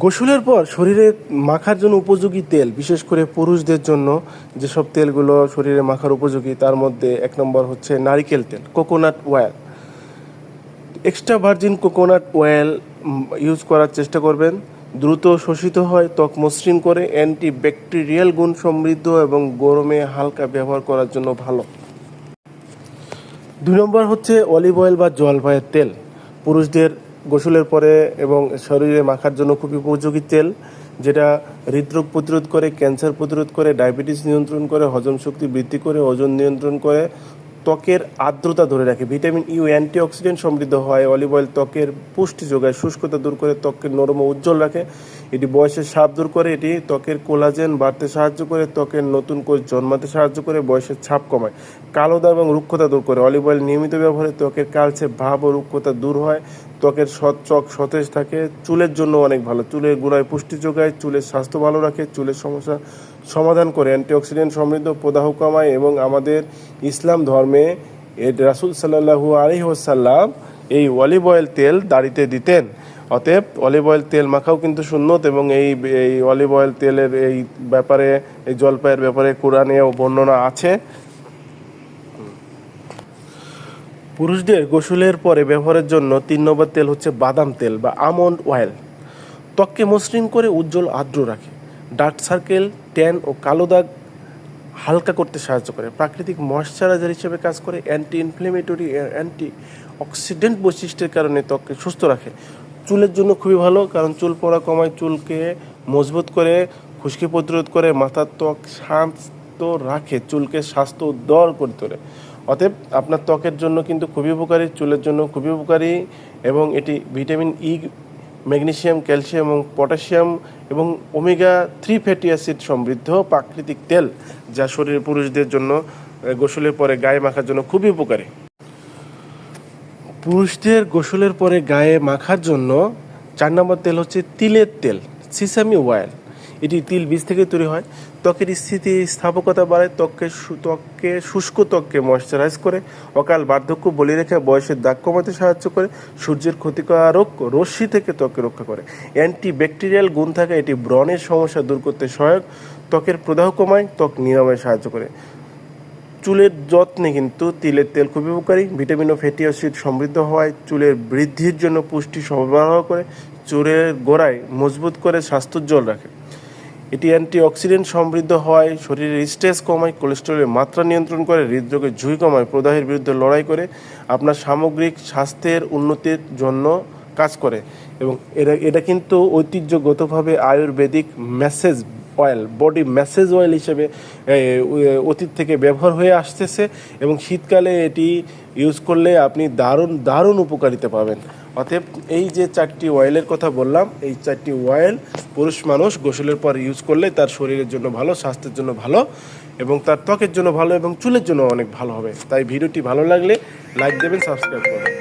গোসলের পর শরীরে মাখার জন্য উপযোগী তেল, বিশেষ করে পুরুষদের জন্য যেসব তেলগুলো শরীরে মাখার উপযোগী, তার মধ্যে এক নম্বর হচ্ছে নারিকেল তেল coconut oil extra virgin coconut oil use করার চেষ্টা করবেন। দ্রুত শোষিত হয়, ত্বক মসৃণ করে অ্যান্টি ব্যাকটেরিয়াল গুণ সমৃদ্ধ এবং গরমে হালকা ব্যবহার করার জন্য ভালো। দুই নম্বর হচ্ছে অলিভ অয়েল বা জলপাইয়ের তেল, পুরুষদের গোসলের পরে এবং শরীরে মাখার জন্য খুবই উপযোগী তেল, যেটা হৃদরোগ প্রতিরোধ করে, ক্যান্সার প্রতিরোধ করে, ডায়াবেটিস নিয়ন্ত্রণ করে, হজম শক্তি বৃদ্ধি করে, ওজন নিয়ন্ত্রণ করে, ত্বকের আর্দ্রতা ধরে রাখে। ভিটামিন ইউ অ্যান্টিঅক্সিডেন্ট সমৃদ্ধ হয়, অলিভ অয়েল ত্বকের পুষ্টি যোগায়, শুষ্কতা দূর করে ত্বকের নরম ও উজ্জ্বল রাখে। এটি বয়সের সাপ দূর করে, এটি ত্বকের কোলাজেন বাড়তে সাহায্য করে, ত্বকের নতুন কোষ জন্মাতে সাহায্য করে, বয়সের ছাপ কমায়। কালোদা এবং রুক্ষতা দূর করে, অলিভ অয়েল নিয়মিত ব্যবহারে ত্বকের কালচে ভাব ও রুক্ষতা দূর হয়। ত্বকের ত্বক সতেজ থাকে, চুলের জন্য অনেক ভালো। চুলের গোড়ায় পুষ্টি যোগায়, চুলের স্বাস্থ্য ভালো রাখে, চুলের সমস্যা সমাধান করে, অ্যান্টিঅক্সিডেন্ট সমৃদ্ধ, প্রদাহ কমায় এবং আমাদের ইসলাম ধর্মে এর রাসুল সাল্লাহু আলহিহসাল্লাম এই অলিভ অয়েল তেল দাড়িতে দিতেন। অতএব অলিভ অয়েল তেল মাখাও কিন্তু সুন্নত এবং এই এই অলিভ অয়েল তেলের এই ব্যাপারে, এই জলপাইয়ের ব্যাপারে কোরআনেও বর্ণনা আছে। পুরুষদের গোসলের পরে ব্যবহারের জন্য তিন নম্বর তেল হচ্ছে বাদাম তেল বা আমন্ড অয়েল। ত্বককে মসৃণ করে উজ্জ্বল আর্দ্র রাখে। ডার্ক সার্কেল, ট্যান ও কালো দাগ হালকা করতে সাহায্য করে। প্রাকৃতিক ময়শ্চারাইজার হিসেবে কাজ করে। অ্যান্টি ইনফ্লেমেটরি অ্যান্টি অক্সিডেন্ট বৈশিষ্ট্যের কারণে ত্বককে সুস্থ রাখে। চুলের জন্য খুবই ভালো, কারণ চুল পড়া কমায়, চুলকে মজবুত করে, খুশকি প্রতিরোধ করে, মাথার ত্বক শান্ত রাখে, চুলকে স্বাস্থ্য উদ্দর করে তোলে। অতএব আপনার ত্বকের জন্য কিন্তু খুবই উপকারী, চুলের জন্য খুবই উপকারী এবং এটি ভিটামিন ই ম্যাগনেসিয়াম, ক্যালসিয়াম এবং পটাশিয়াম এবং ওমেগা থ্রি ফ্যাটি অ্যাসিড সমৃদ্ধ প্রাকৃতিক তেল যা শরীরের পুরুষদের জন্য গোসলের পরে গায়ে মাখার জন্য খুবই উপকারী। পুরুষদের গোসলের পরে গায়ে মাখার জন্য চার নম্বর তেল হচ্ছে তিলের তেল সিসামি অয়েল। এটি তিল বীজ থেকে তৈরি হয়। ত্বকের স্থিতি, স্থাপকতা বাড়ায়, ত্বককে ত্বককে শুষ্ক ত্বককে ময়শ্চারাইজ করে, অকাল বার্ধক্য বলি রেখে বয়সের দাগ কমাতে সাহায্য করে, সূর্যের ক্ষতিকারক রশ্মি থেকে ত্বককে রক্ষা করে। অ্যান্টি ব্যাকটেরিয়াল গুণ থাকে এটি ব্রণের সমস্যা দূর করতে সহায়ক। ত্বকের প্রদাহ কমায়, ত্বক নিরাময়ে সাহায্য করে। চুলের যত্নে কিন্তু তিলের তেল খুবই উপকারী। ভিটামিন ও ফ্যাটি অ্যাসিড সমৃদ্ধ হওয়ায় চুলের বৃদ্ধির জন্য পুষ্টি সরবরাহ করে, চুলের গোড়ায় মজবুত করে স্বাস্থ্যোজ্জ্বল রাখে। এটি অ্যান্টি অক্সিডেন্ট সমৃদ্ধ হওয়ায় শরীরের স্ট্রেস কমায়, কোলেস্টেরলের মাত্রা নিয়ন্ত্রণ করে, হৃদরোগের ঝুঁকি কমায়, প্রদাহের বিরুদ্ধে লড়াই করে, আপনার সামগ্রিক স্বাস্থ্যের উন্নতির জন্য কাজ করে। এবং এটা এটা কিন্তু ঐতিহ্যগতভাবে ayurvedic massage oil, body massage oil হিসেবে অতীত থেকে ব্যবহার হয়ে আসতেছে এবং শীতকালে এটি ইউজ করলে আপনি দারুণ দারুণ উপকারিতা পাবেন। অতএব এই যে চারটি অয়েলের কথা বললাম, এই চারটি অয়েল পুরুষ মানুষ গোসলের পর ইউজ করলে তার শরীরের জন্য ভালো, স্বাস্থ্যের জন্য ভালো এবং তার ত্বকের জন্য ভালো এবং চুলের জন্য অনেক ভালো হবে। তাই ভিডিওটি ভালো লাগলে লাইক দেবেন সাবস্ক্রাইব করবেন।